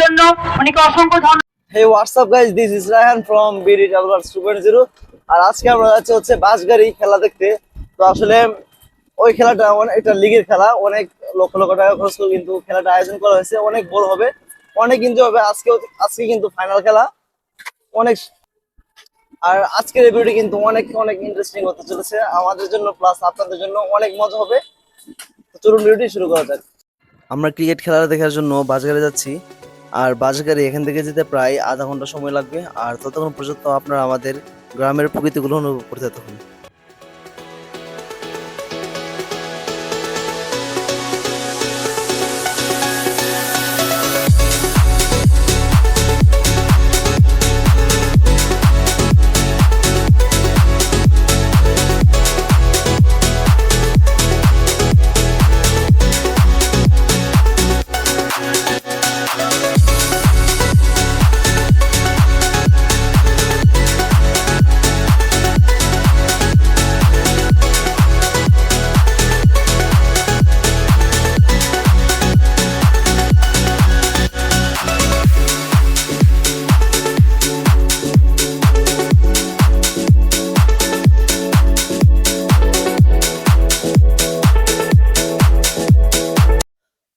জন্য উনিকে অসংখ্য ধন্যবাদ। Hey, what's up guys? This is Ryan from BD Travelers 2.0 আর আজকে আমরা যাচ্ছি হচ্ছে বাস গাড়ি খেলা দেখতে। তো আসলে ওই খেলাটা অনেক এটা লিগের খেলা। অনেক লক্ষ লক্ষ টাকা খরচ করে কিন্তু খেলাটা আয়োজন করা হয়েছে। অনেক বড় হবে। অনেক কিন্তু হবে। আজকে আজকে কিন্তু ফাইনাল খেলা। অনেক আর আজকের এই কিন্তু অনেক অনেক ইন্টারেস্টিং হতে চলেছে। আমাদের জন্য প্লাস আপনাদের জন্য অনেক মজা হবে। চলুন ভিডিওটি শুরু করা যাক। আমরা ক্রিকেট খেলা দেখার জন্য বাজগারে যাচ্ছি। আর বাজগারে এখান থেকে যেতে প্রায় আধা ঘণ্টা সময় লাগবে। আর ততক্ষণ পর্যন্ত আপনারা আমাদের গ্রামের প্রকৃতিগুলো অনুভব করতে থাকুন।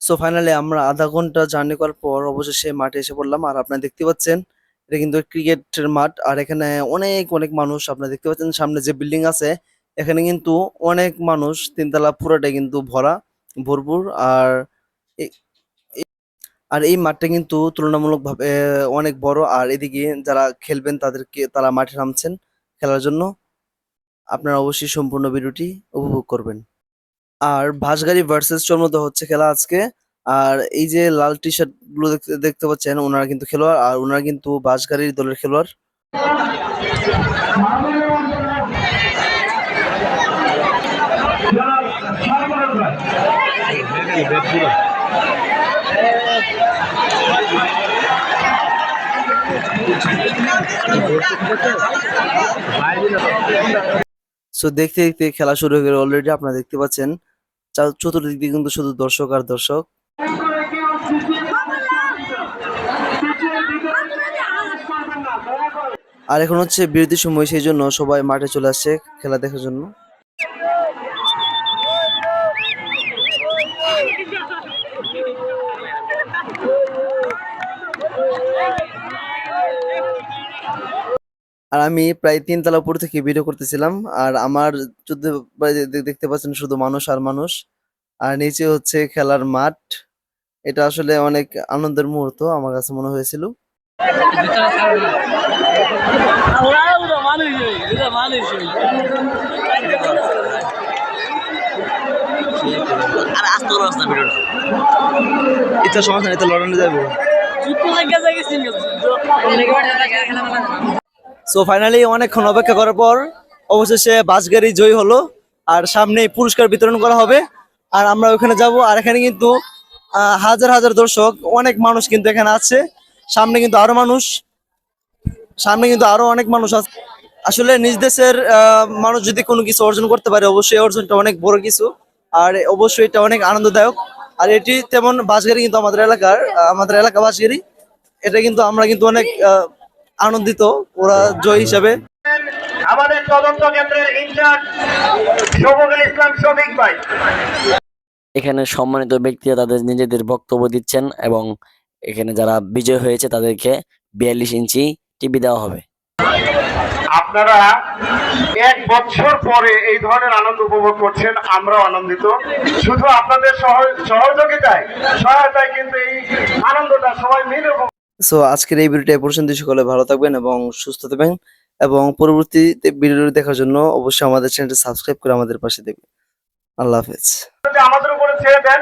সো ফাইনালি আমরা আধা ঘণ্টা জার্নি করার পর অবশেষে মাঠে এসে পড়লাম। আর আপনারা দেখতে পাচ্ছেন, এটা কিন্তু ক্রিকেটের মাঠ। আর এখানে অনেক অনেক মানুষ আপনারা দেখতে পাচ্ছেন, সামনে যে বিল্ডিং আছে, এখানে কিন্তু অনেক মানুষ, তিনতলা পুরোটাই কিন্তু ভরা, ভরপুর। আর আর এই মাঠটা কিন্তু তুলনামূলকভাবে অনেক বড়। আর এদিকে যারা খেলবেন, তাদেরকে তারা মাঠে নামছেন খেলার জন্য। আপনারা অবশ্যই সম্পূর্ণ ভিডিওটি উপভোগ করবেন। আর ভাসগাড়ি ভার্সেস চর্মদা হচ্ছে খেলা আজকে। আর এই যে লাল টি শার্টগুলো দেখতে পাচ্ছেন, ওনারা কিন্তু খেলোয়াড়, আর ওনারা কিন্তু বাসগাড়ির দলের খেলোয়াড়। সো দেখতে দেখতে খেলা শুরু হয়ে গেল অলরেডি আপনারা দেখতে পাচ্ছেন। চতুর্দিক দিয়ে কিন্তু শুধু দর্শক আর দর্শক। আর এখন হচ্ছে বিরতির সময়, সেই জন্য সবাই মাঠে চলে আসছে খেলা দেখার জন্য। আর আমি প্রায় তিনতলা উপর থেকে ভিডিও করতেছিলাম আর আমার যুদ্ধ দেখতে পাচ্ছেন শুধু মানুষ আর মানুষ। আর নিচে হচ্ছে খেলার মাঠ। এটা আসলে অনেক আনন্দের মুহূর্ত আমার কাছে মনে হয়েছিল। ইচ্ছা সমস্যা নেই তো লড়ানো যাবে সো ফাইনালি অনেকক্ষণ অপেক্ষা করার পর অবশেষে বাস গাড়ি জয়ী হলো আর সামনে পুরস্কার বিতরণ করা হবে। আর আমরা ওখানে যাব আর এখানে কিন্তু হাজার হাজার দর্শক, অনেক মানুষ কিন্তু এখানে আছে। সামনে কিন্তু আরও মানুষ, সামনে কিন্তু আরও অনেক মানুষ আছে। আসলে নিজ দেশের মানুষ যদি কোনো কিছু অর্জন করতে পারে, অবশ্যই অর্জনটা অনেক বড় কিছু। আর অবশ্যই এটা অনেক আনন্দদায়ক। আর এটি তেমন বাসগাড়ি কিন্তু আমাদের এলাকার আমাদের এলাকা বাসগাড়ি এটা কিন্তু আমরা কিন্তু অনেক আনন্দিত ওরা জয় হিসাবে। আমাদের তদন্ত কেন্দ্রের ইনচার্জ শফিকুল ইসলাম শফিক ভাই। এখানে সম্মানিত ব্যক্তিরা তাদের নিজেদের বক্তব্য দিচ্ছেন এবং এখানে যারা বিজয় হয়েছে তাদেরকে বিয়াল্লিশ ইঞ্চি টিভি দেওয়া হবে। আপনারা এক বছর পরে এই ধরনের আনন্দ উপভোগ করছেন আমরাও আনন্দিত। শুধু আপনাদের সহযোগিতায় সহায়তায় কিন্তু এই আনন্দটা সবাই মিলে সো আজকের এই ভিডিওটা পর্যন্ত সকলে ভালো থাকবেন এবং সুস্থ থাকবেন এবং পরবর্তীতে ভিডিও দেখার জন্য অবশ্যই আমাদের চ্যানেলটি সাবস্ক্রাইব করে আমাদের পাশে দেখবেন। আল্লাহ হাফেজ। আমাদের উপরে ছেড়ে দেন।